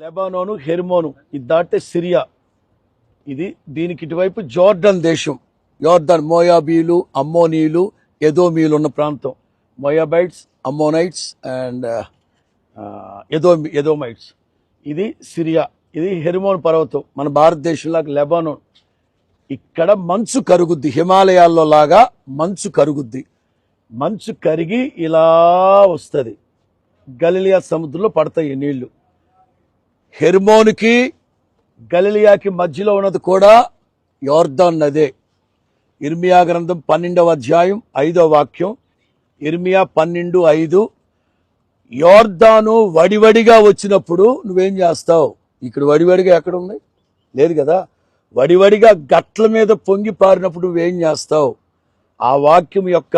Lebanon Hermon ఇది దాటితే Syria. ఇది దీనికి ఇటువైపు జోర్డన్ దేశం. జోర్డన్ మోయాబీలు అమ్మోనీలు ఎదోమీలు ఉన్న ప్రాంతం. మోయాబైట్స్ అమ్మోనైట్స్ అండ్ ఎదో ఎదోమైట్స్. ఇది సిరియా. ఇది హెర్మోన్ పర్వతం. మన భారతదేశంలో లెబానోన్. ఇక్కడ మంచు కరుగుద్ది. హిమాలయాల్లో లాగా మంచు కరుగుద్ది. మంచు కరిగి ఇలా వస్తుంది. గలిలియా సముద్రంలో పడతాయి నీళ్ళు. హెర్మోన్కి గలిలియాకి మధ్యలో ఉన్నది కూడా యోర్దాన్ నదే. ఇర్మియా గ్రంథం పన్నెండవ అధ్యాయం ఐదవ వాక్యం. ఇర్మియా పన్నెండు ఐదు. యోర్దాను వడివడిగా వచ్చినప్పుడు నువ్వేం చేస్తావు? ఇక్కడ వడివడిగా ఎక్కడ ఉంది? లేదు కదా. వడివడిగా గట్ల మీద పొంగి పారినప్పుడు నువ్వేం చేస్తావు? ఆ వాక్యం యొక్క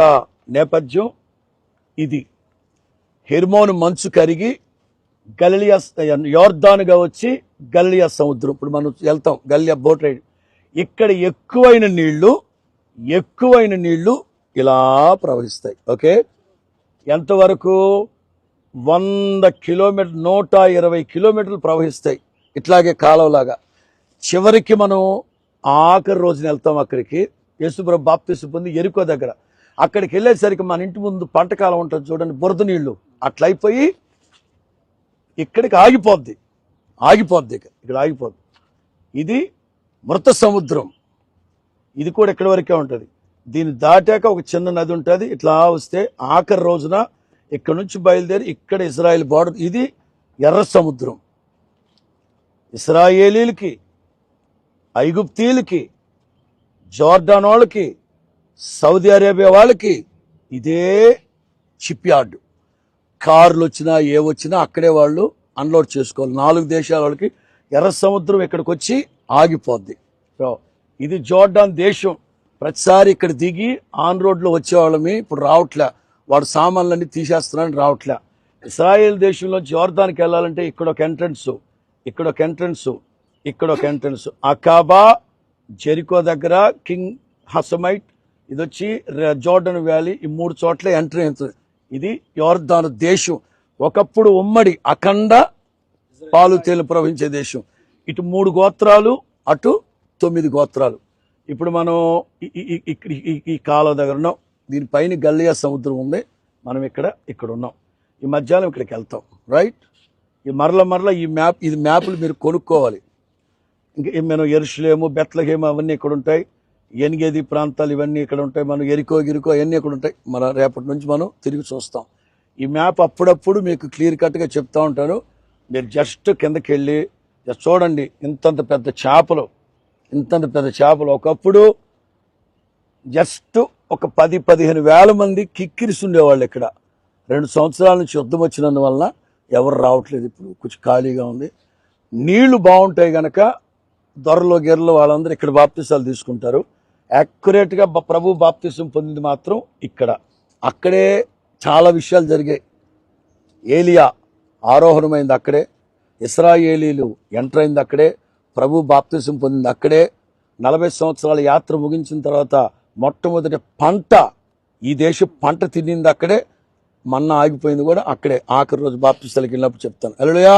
నేపథ్యం ఇది. హెర్మోను మంచు కరిగి గలియా యోర్ధానుగా వచ్చి గలియా సముద్రం. ఇప్పుడు మనం వెళ్తాం గలియా బోట్ రైడ్. ఇక్కడ ఎక్కువైన నీళ్ళు ఎక్కువైన నీళ్ళు ఇలా ప్రవహిస్తాయి. ఓకే? ఎంతవరకు? వంద కిలోమీటర్ నూట ఇరవై కిలోమీటర్లు ప్రవహిస్తాయి. ఇట్లాగే కాలంలాగా చివరికి మనం ఆఖరి రోజున వెళ్తాం అక్కడికి. యేసుప్రభు బాప్తిసు పొంది ఎరుకో దగ్గర. అక్కడికి వెళ్ళేసరికి మన ఇంటి ముందు పంట కాలం ఉంటుంది చూడండి బురద నీళ్ళు. అట్లయిపోయి ఇక్కడికి ఆగిపోద్ది. ఆగిపోద్ది ఇక్కడ ఇక్కడ ఆగిపోద్ది. ఇది మృత సముద్రం. ఇది కూడా ఇక్కడి వరకే ఉంటుంది. దీన్ని దాటాక ఒక చిన్న నది ఉంటుంది. ఇట్లా వస్తే ఆఖరి రోజున ఇక్కడ నుంచి బయలుదేరి ఇక్కడ ఇజ్రాయెల్ బార్డర్. ఇది ఎర్ర సముద్రం. ఇస్రాయేలీలకి ఐగుప్తీలకి జోర్డాన్ వాళ్ళకి సౌదీ అరేబియా వాళ్ళకి ఇదే షిప్ యార్డు కార్లు వచ్చినా ఏ వచ్చినా అక్కడే వాళ్ళు అన్లోడ్ చేసుకోవాలి. నాలుగు దేశాల వాళ్ళకి ఎర్ర సముద్రం ఇక్కడికి వచ్చి ఆగిపోద్ది. సో ఇది జోర్డాన్ దేశం. ప్రతిసారి ఇక్కడ దిగి ఆన్ రోడ్లో వచ్చేవాళ్ళమి ఇప్పుడు రావట్లే. వాడు సామాన్లన్నీ తీసేస్తున్నాడని రావట్లే. ఇస్రాయేల్ దేశంలో జోర్దాన్కి వెళ్ళాలంటే ఇక్కడ ఒక ఎంట్రన్స్ ఇక్కడ ఒక ఎంట్రన్స్ ఇక్కడ ఒక ఎంట్రన్స్. అకాబా జెరికో దగ్గర కింగ్ హసమైట్ ఇది వచ్చి జోర్డన్ వ్యాలీ ఈ మూడు చోట్ల ఎంట్రీ అవుతుంది. ఇది యోర్ధాను దేశం. ఒకప్పుడు ఉమ్మడి అఖండ పాలు తేలు ప్రవహించే దేశం. ఇటు మూడు గోత్రాలు అటు తొమ్మిది గోత్రాలు. ఇప్పుడు మనం ఈ- ఈ- ఇక్కడ ఈ- దగ్గర ఉన్నాం. దీనిపైన గల్లియా సముద్రం ఉంది. మనం ఇక్కడ ఇక్కడ ఉన్నాం. ఈ మధ్యాహ్నం ఇక్కడికి వెళ్తాం. రైట్ ఈ మరల మరల ఈ మ్యాప్ ఇది మ్యాప్లు మీరు కొనుక్కోవాలి. ఇంకా ఈ మనం ఎరుషులేము బెత్లహేము అవన్నీ ఇక్కడ ఉంటాయి. ఎనిగేది ప్రాంతాలు ఇవన్నీ ఇక్కడ ఉంటాయి. మనం ఎరికో గిరికో అవన్నీ ఇక్కడ ఉంటాయి. మన రేపటి నుంచి మనం తిరిగి చూస్తాం. ఈ మ్యాప్ అప్పుడప్పుడు మీకు క్లియర్ కట్గా చెప్తా ఉంటాను. మీరు జస్ట్ కిందకి వెళ్ళి చూడండి ఇంతంత పెద్ద చేపలు ఇంతంత పెద్ద చేపలు. ఒకప్పుడు జస్ట్ ఒక పది పదిహేను వేల మంది కిక్కిరిసి ఉండేవాళ్ళు ఇక్కడ. రెండు సంవత్సరాల నుంచి యుద్ధం వచ్చినందువలన ఎవరు రావట్లేదు ఇప్పుడు. కొంచెం ఖాళీగా ఉంది. నీళ్ళు బాగుంటాయి కనుక దొరలో గిర్రలు వాళ్ళందరూ ఇక్కడ బాప్తిసాలు తీసుకుంటారు. యాక్యురేట్గా ప్రభు బాప్తిసం పొందింది మాత్రం ఇక్కడ. అక్కడే చాలా విషయాలు జరిగాయి. ఏలియా ఆరోహణమైంది అక్కడే. ఇస్రాయేలీలు ఎంటర్ అయింది అక్కడే. ప్రభు బాప్తిసం పొందింది అక్కడే. నలభై సంవత్సరాల యాత్ర ముగించిన తర్వాత మొట్టమొదటి పంట ఈ దేశం పంట తినింది అక్కడే. మన్న ఆగిపోయింది కూడా అక్కడే. ఆఖరి రోజు బాప్తిస్తాలకి వెళ్ళినప్పుడు చెప్తాను. అలలుయా